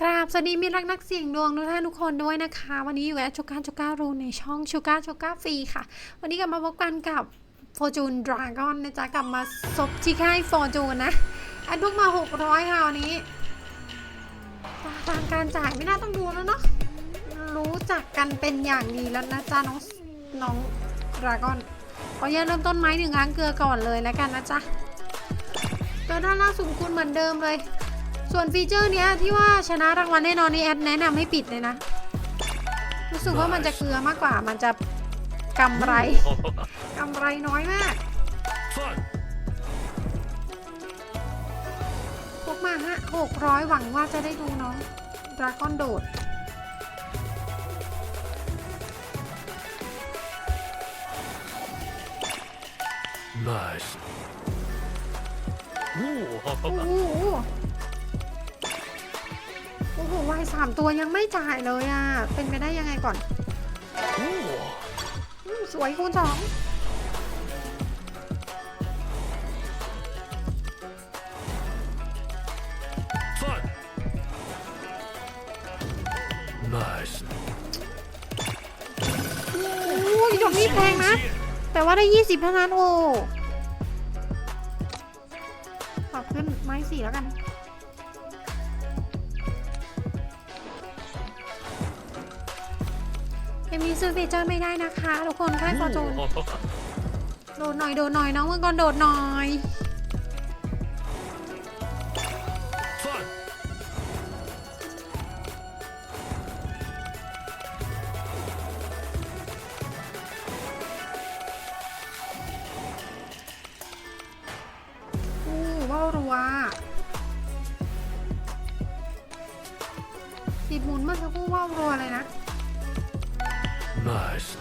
กราบสวัสดีมิรักนักเสี่ยงดวงทุกท่านทุกคนด้วยนะคะ วันนี้อยู่แอดชูการชูการูในช่องชูการชูการฟรีค่ะ วันนี้กลับมาพบกันกับ Fortune Dragon นะจ๊ะกลับมาซบที่ค่าย Fortune นะแอดทุกมา 600 ค่ะวันนี้ทางการจ่ายไม่น่าต้องดูแล้วเนาะรู้จักกันเป็นอย่างดีแล้วนะจ๊ะน้องน้องดราก้อนขออนุญาตเริ่มต้นไม้หนึ่งล้างเกลือก่อนเลยแล้วกันนะจ๊ะตัวด้านล่างสุ่มคูณเหมือนเดิมเลย ส่วนฟีเจอร์เนี้ยที่ว่าชนะรางวัลแน่นอนนี่แอดแนะนำให้ปิดเลยนะ รู้สึกว่ามันจะเกลือมากกว่ามันจะกำไรกำไรน้อยมาก饭พวกมาฮะหกร้อยหวังว่าจะได้ดูน้องดราก้อนโดด nice โอ้哇โหโอ้โหวายสามตัวยังไม่จ่ายเลยอะ เป็นไปได้ยังไงก่อนอสวยคูณสอง饭 nice โอ้ยดอกนี้แพงนะ แต่ว่าได้ยี่สิบเท่านั้นโอ้ปรับขึ้นไม้สี่แล้วกัน นี้ซื้อฟีเจอร์ไม่ได้นะคะ ทุกคนค่ายฟอร์จูนโดดหน่อยโดดหน่อยน้องมังกรโดดหน่อย饭อู้ว่าวรัวติดหมุนเมื่อสักครู่ว่าวรัวเลยนะ nice，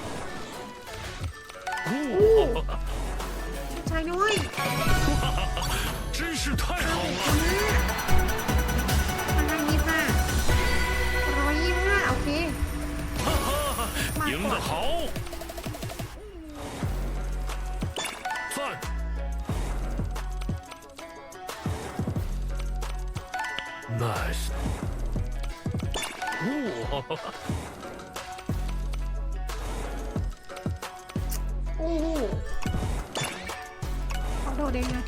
哇，太牛！真是太好了！看看，一二，OK。哈哈，赢得好！三，nice，哇。 โอ้โหเขาโดดเองเลย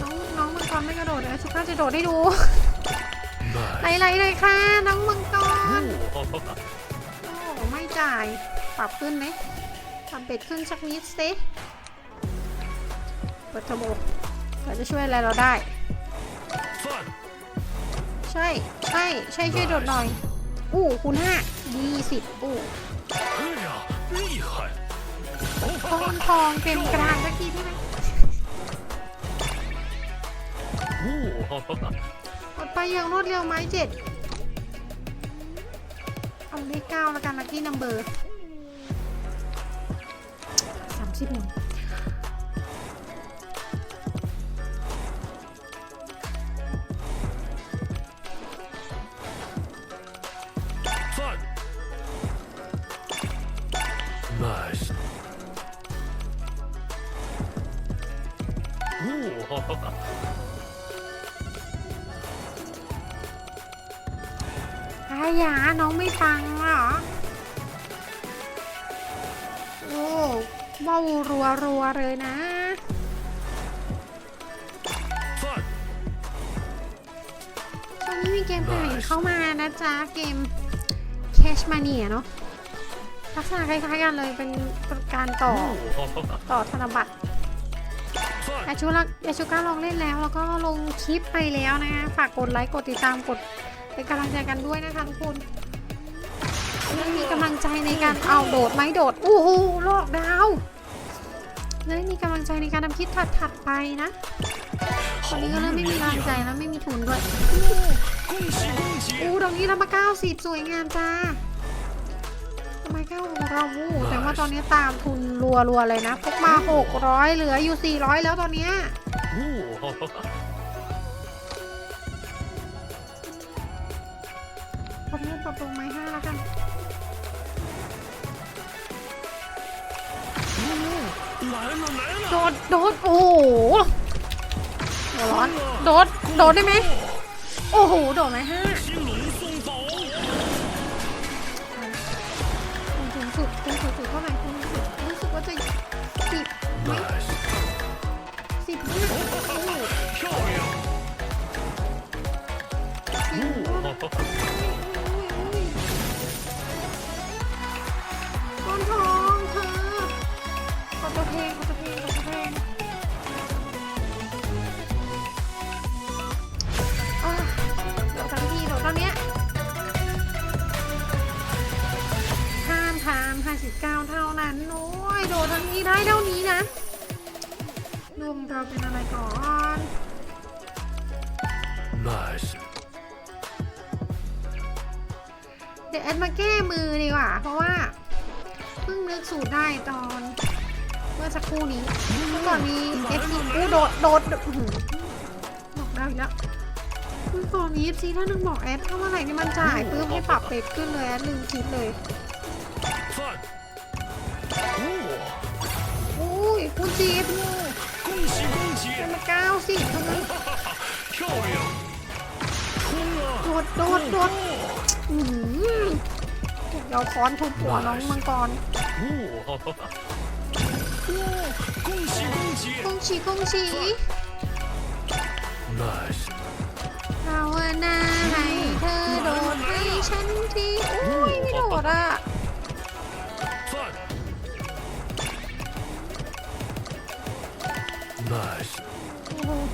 น้องน้องมังกรไม่กระโดดเลยสุภาพจะโดดให้ดูไหลไหลเลยค่ะ น้องมังกรโอ้ไม่จ่าย ปรับขึ้นไหมทำเบ็ดขึ้นสักนิดสิเปิดทบเผื่จะช่วยอะไรเราได้ ใช่ ใช่ ใช่ช่วยโดดหน่อย อู้คูณห้าดีสิบอู้ ต้นทองเป็นกลางตะกี้ใช่ไหมกดไปอย่างรวดเร็วไม้เจ็ดเอาเลขเก้าแล้วกันลักกี้นัมเบอร์สามสิบหนึ่ง nice 哇อายาน้องไม่ฟังเหรอ โอ้ว้าวรัวรัวๆเลยนะ饭ช่วงนี้มีเกมใหม่เข้ามานะจ๊ะ เกม Cash Mania เนาะ ลักษณะคล้ายๆกันเลยเป็นการต่อต่อธนบัตรยาชูรักยาชูก้าลองเล่นแล้วแล้วก็ลงคลิปไปแล้วนะฮะฝากกดไลค์กดติดตามกดเป็นกำลังใจกันด้วยนะคะทุกคนยังมีกำลังใจในการเอาโดดไหมโดดอู้หูโลกดาวเลยมีกำลังใจในการทำคลิปถัดๆไปนะตอนนี้ก็เริ่มไม่มีกำลังใจแล้วไม่มีทุนด้วยอู้ดอกนี้เรามา90 สวยงามจ้า ไม่เข้าขเราหูแต่ว่าตอนนี้ตามทุนรัวรัวเลยนะพกมา 600 เหลืออยู่ 400 แล้วตอนเนี้ยผมมูปรับลงไม้ห้าแล้วกันโดดโดดโอ้โหร้อน โดดโดดได้ไหมโอ้โห โดดไหมห้า คุณสูงสุดเข้าไหร่คุณสูงสุดรู้สึกว่าจะสิบไหมสิบห้าโอ้โห，สิบ 99 เท่านั้นโอ้ยโดดทางนี้ได้เท่านี้นะลุมเราเป็นอะไรก่อนมาสเดี๋ยวแอดมาแก้มือดีกว่า เพราะว่า เพิ่งนึกสูตรได้ตอน เมื่อสักครู่นี้เมื่อก่อนนี้เอฟซีกูโดดโดดบอกได้แล้วเมื่อก่อนนี้เอฟซีถ้านึงบอกแอดถ้าเมื่อไหร่ที่มันจ่ายเพิ่มให้ปรับเป็ดขึ้นเลยแอดลืมคิดเลย อุ้ยคุณจีบ 恭喜恭喜， มาเก้าสิเท่านั้น 漂亮，冲啊！ โดดโดดโดดอื้อหือเดี๋ยวค้อนทุบหัวน้องมังกร 哦，哦，恭喜恭喜 กงชีกงชี ，nice， ภาวนาให้เธอโดดให้ฉันทีอุ้ยไม่โดดอ่ะ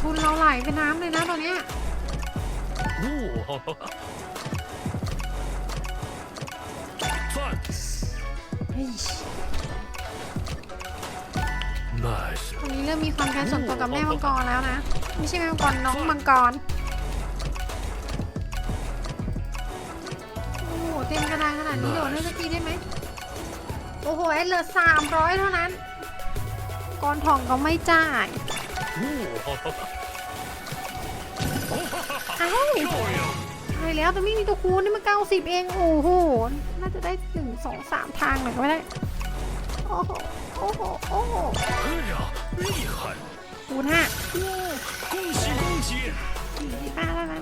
ทุนเราไหลเป็นน้ำเลยนะตอนนี้ตอนนี้เริ่มมีความแค้นส่วนตัวกับแม่มังกรแล้วนะ ไม่ใช่แม่มังกรน้องมังกรโอ้โหเต็มกระดานขนาดนี้โดนได้สักทีได้ไหมโอ้โหเอสเหลือสามร้อยเท่านั้นกอนทองก็ไม่จ่าย เอ้าตายแล้วแต่ไม่มีตัวคูณนี่มันเก้าสิบเอง โอ้โห น่าจะได้หนึ่งสองสามทางหนยก็ไม่ได้ โอ้โห โอ้โห โอ้โหคูณห้าดีป้าแล้วนะ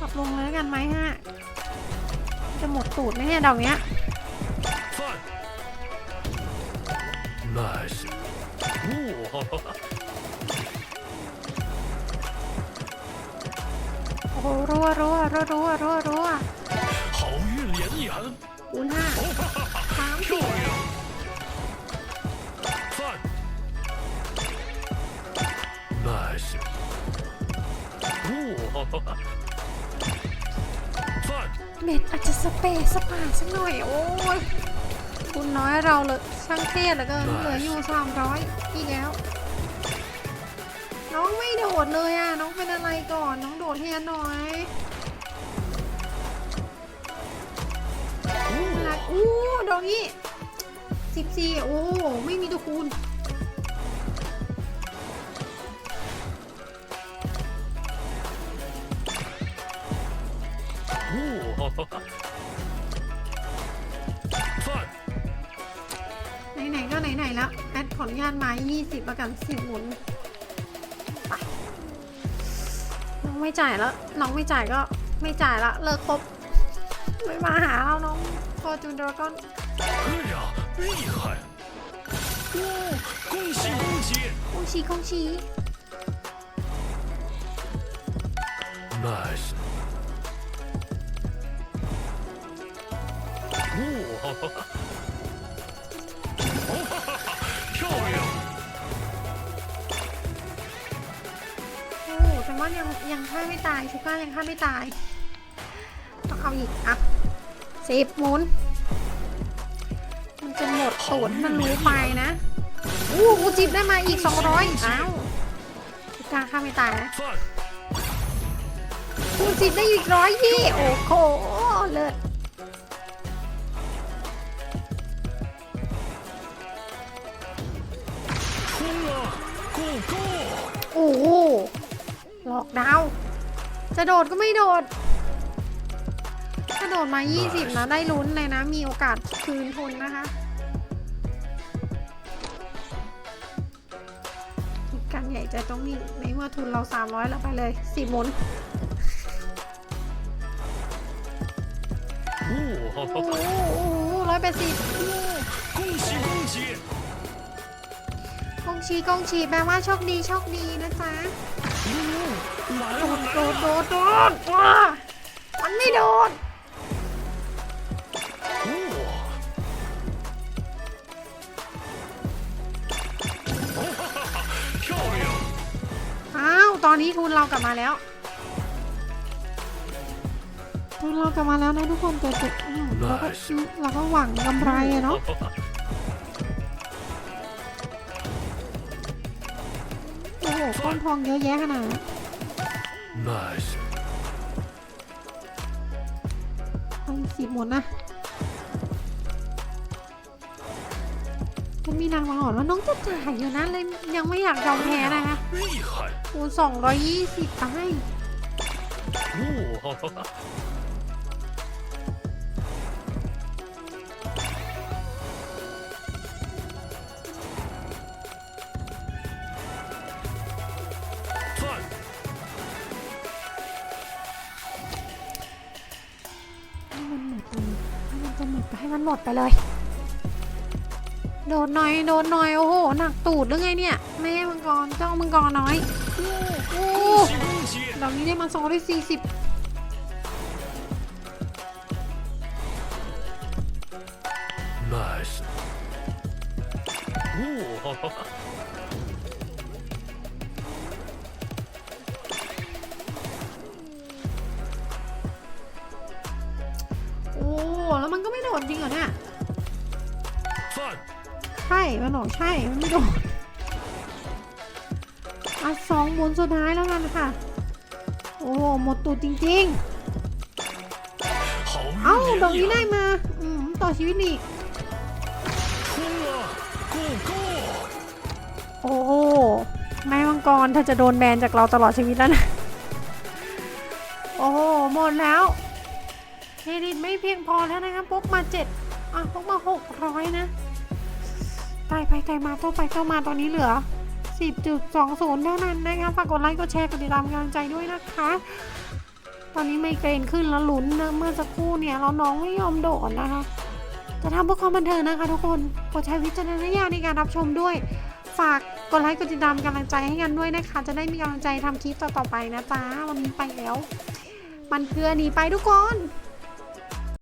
ปรับลงเลยแล้วกันไหมฮะ จะหมดสูตรไหมเนี่ยเดาเนี้ย รัวรัวรัวรัวรัวรัว 好运连连， คูณห้าสาม 漂 สิบ 亮，饭，nice，哦，饭。 เม็ดอาจจะสเปซสปาสักหน่อย โอ้ยคุณน้อยเราเลยช่างเครียดเหลือเกินเหลืออยู่สามร้อยอีกแล้ว น้องไม่โดดเลยอะ น้องเป็นอะไรก่อน น้องโดดเทียนหน่อยอะไรอู้ดอกนี้สิบสี่โอ้โหไม่มีตัวคูณ哦，饭ไหนๆก็ไหนๆแล้วแอดขออนุญาตมา 20 ประกันสิบหมุน ไม่จ่ายแล้ว น้องไม่จ่ายก็ไม่จ่ายละเลิกครบไม่มาหาเราน้องฟอจูนดราก้อนคงชีคงชีโอ้ อ้แต่ว่ายังยังฆ่าไม่ตายชูก้ายังฆ่าไม่ตาย ต้องเอาอีกอะสิบหมุน มันจะหมดสูตรให้มันรู้ไปนะอู้กูจิบได้มาอีก 200อ้าวชูก้าฆ่าไม่ตายนะ饭คูณสิบได้อีกร้อยยี่โอ้โหเลิศ อกดาว จะโดดก็ไม่โดดถ้าโดดมา 20 นะได้ลุ้นเลยนะ มีโอกาสคืนทุนนะคะ การใหญ่จะต้องมีในเมื่อทุนเรา 300 แล้วไปเลย 10หมุนโอ้โหร้อยแปดสิบกงชีกงชีกงชีกงชีแปลว่าโชคดีโชคดีนะจ๊ะ โดดโดดโดดว้ามันไม่โดดอ้าว ตอนนี้ทุนเรากลับมาแล้ว ทุนเรากลับมาแล้วนะทุกคนแต่เราก็เราก็หวังกำไรเนาะ โอ้โหก้อนทองเยอะแยะขนาดนั้น nice， เอาอีกสิบหมดนะมันมีนางมาหอนว่าน้องจะจ่ายอยู่นะเลยยังไม่อยากยอมแพ้นะคะ 厉害！ คูณสองร้อยยี่สิบไป 哦， มันหมดไปเลย โดนหน่อยโดนหน่อยโอ้โหหนักตูดหรือไงเนี่ยแม่มังกรเจ้ามังกรน้อยโอ้เหล่านี้ได้มาสองร้อยสี่สิบโอ้ โดนจริงเหรอเนี่ยใช่มันบอกใช่ มันไม่โดนอะสองหมุนสุดท้ายแล้วกันค่ะ โอ้หมดตูดจริง ๆ เอ้าดอกนี้ได้มา อืม ต่อชีวิตอีกโอ้โหแม่มังกรเธอจะโดนแบนจากเราตลอดชีวิตแล้วนะ โอ้หมดแล้ว เครดิตไม่เพียงพอแล้วนะครับพกมาเจ็ดอะพกมาหกร้อยนะตายไปตายมาโต้ไปโต้มาตอนนี้เหลือ 10.20 เท่านั้นนะคะฝากกดไลค์กดแชร์กดติดตามกำลังใจด้วยนะคะ ตอนนี้ไมเกรนขึ้นแล้วลุ้นนะเมื่อสักครู่เนี่ยเราน้องไม่ยอมโดดนะคะ จะทำเพื่อความบันเทิงนะคะทุกคนโปรดใช้วิจารณญาณในการรับชมด้วย ฝากกดไลค์กดติดตามกำลังใจให้กันด้วยนะคะ จะได้มีกำลังใจทำคลิปต่อๆไปนะจ๊ะวันนี้ไปแล้ว มันเกลือหนีไปทุกคน